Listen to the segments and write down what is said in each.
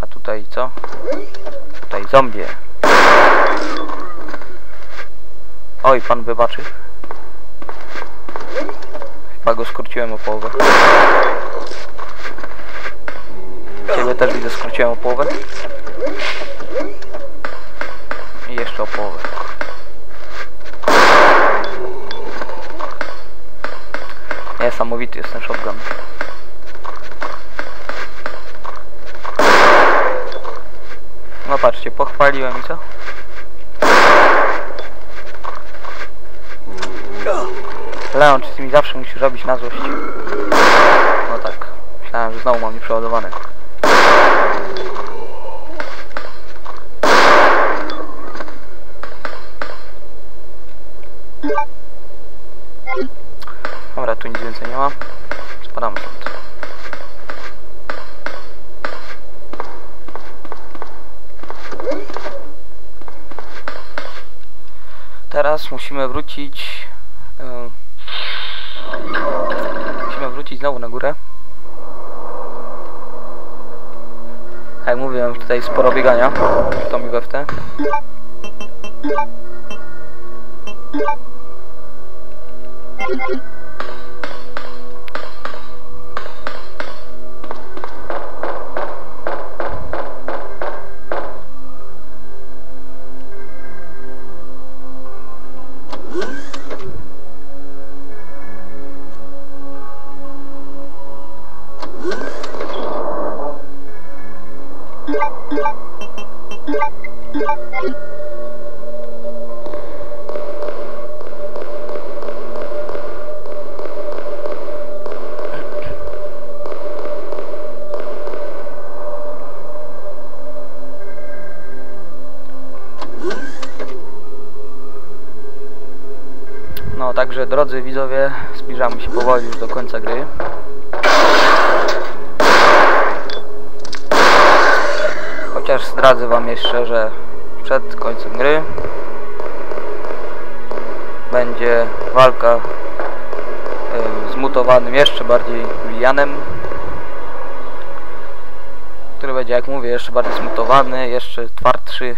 A tutaj co? Tutaj zombie. Oj, pan wybaczy. Chyba go skróciłem o połowę. Ciebie też widzę skróciłem o połowę. I jeszcze o połowę. Niesamowity jest ten shotgun. No patrzcie, pochwaliłem i co? Leon, czy ty mi zawsze musisz robić na złość? No tak. Myślałem, że znowu mam nieprzeładowane. Dobra, tu nic więcej nie ma. Spadamy stąd. Teraz musimy wrócić... e, musimy wrócić znowu na górę. A Jak mówiłem, tutaj sporo biegania. To mi we w te. No, także drodzy widzowie, zbliżamy się powoli już do końca gry. Chociaż zdradzę wam jeszcze, że przed końcem gry będzie walka z mutowanym jeszcze bardziej Willianem który będzie, jak mówię, jeszcze bardziej zmutowany, jeszcze twardszy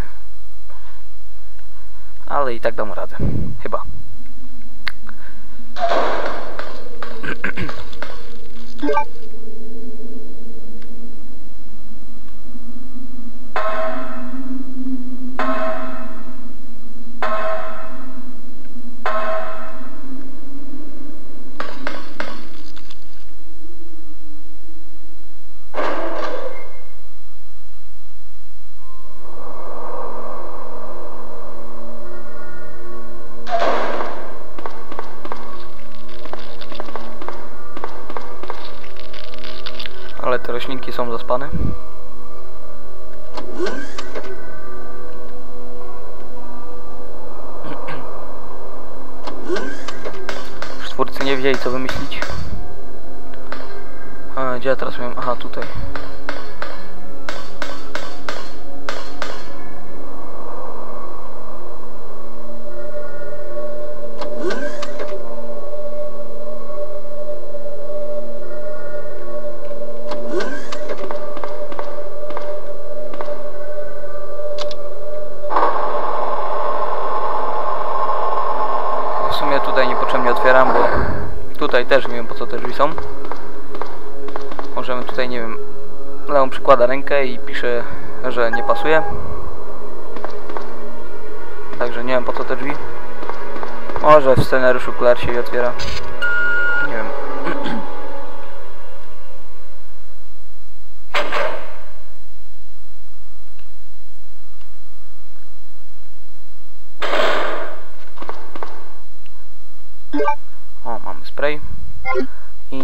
ale i tak dam radę, chyba Thank you. Roślinki są zaspane? Twórcy nie wiedzieli co wymyślić. A, gdzie ja teraz miałem? Aha, tutaj też nie wiem po co te drzwi są. Możemy tutaj, nie wiem, Leon przykłada rękę i pisze, że nie pasuje. Także nie wiem po co te drzwi. Może w scenariuszu Claire się je otwiera.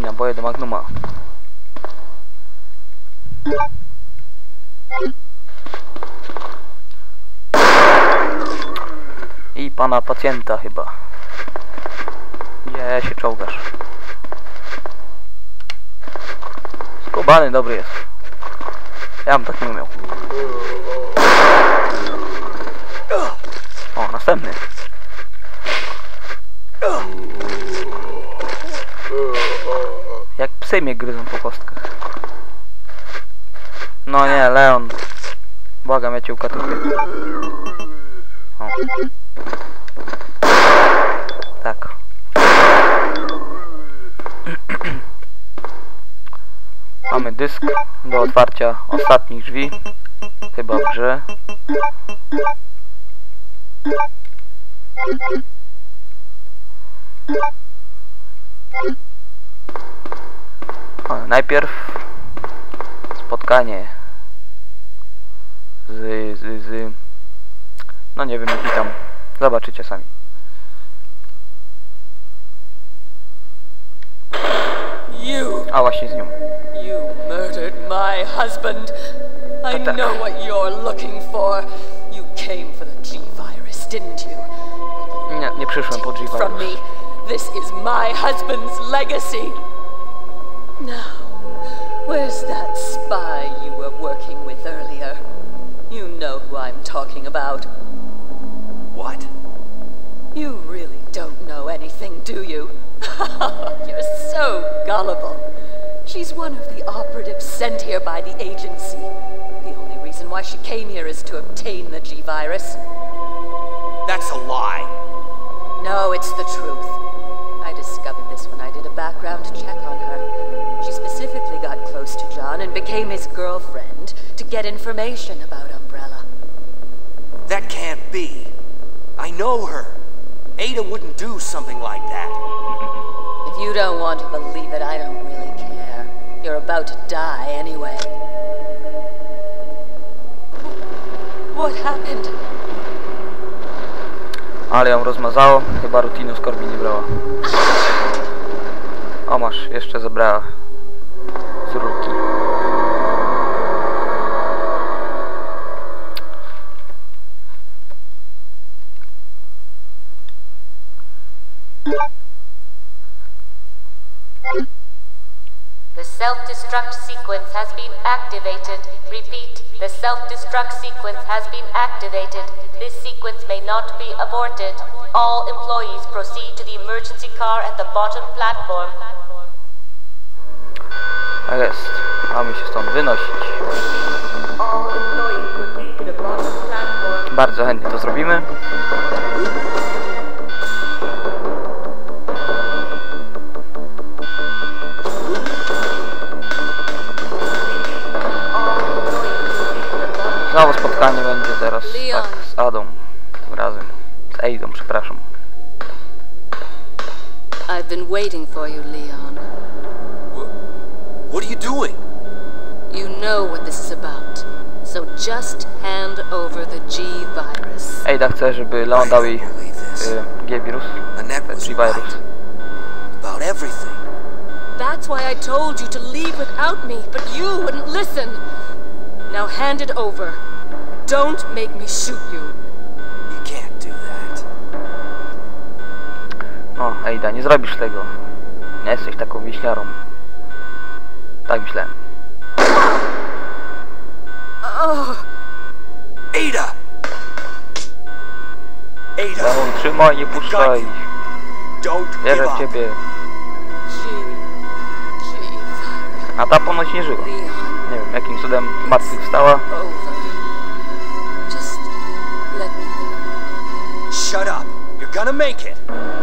Naboje do Magnuma. I pana pacjenta chyba. Nie się czołgasz. Skubany dobry jest. Ja bym tak nie umiał. O, następny. Psy mnie gryzą po kostkach. No nie, Leon. Błagam, ja cię ukatupię. O. Tak. Mamy dysk do otwarcia ostatnich drzwi. Chyba w grze. O, najpierw spotkanie z, z, z... No nie wiem, jaki tam. Zobaczycie sami. You, A właśnie z nią. you murdered my husband. I that- know what you're looking for. You came for the G-Virus, didn't you? Nie, nie przyszłem po G-Virus. This is my husband's legacy. Now, where's that spy you were working with earlier? You know who I'm talking about. What? You really don't know anything, do you? You're so gullible. She's one of the operatives sent here by the agency. The only reason why she came here is to obtain the G virus. That's a lie. No, it's the truth. Get information about Umbrella. That can't be. I know her. Ada wouldn't do something like that. If you don't want to believe it, I don't really care. You're about to die anyway. What happened? Ale ją rozmazało. Chyba rutinu z korbi nie brała. O masz, jeszcze zebrała. Self-destruct sequence has been activated. Repeat, the self-destruct sequence has been activated. This sequence may not be aborted. All employees proceed to the emergency car at the bottom platform. Tak jest. Mamy się stąd wynosić. All employees proceed to the bottom platform. Bardzo chętnie to zrobimy. Będzie teraz Leon. tak, z Adą. Tym razem. Z Aidą, przepraszam. I've been waiting for you, Leon. What are you doing? You know what this is about. So just hand over the G virus. Ada chce, żeby Leon dał jej y, G-wirus. G-virus. About everything. That's why I told you to leave without me, but you wouldn't listen. Now hand it over. Don't make me shoot you. You can't do that. No, Ejda, nie zrobisz tego. Nie jesteś taką wieśniarą. Tak myślałem. Ada! Ada! Leon, trzymaj, nie puszczaj. Don't give Wierzę w up. ciebie. A ta ponoć nie żyła. Nie wiem, jakim cudem zmartwychwstała. Over. Just gonna make it.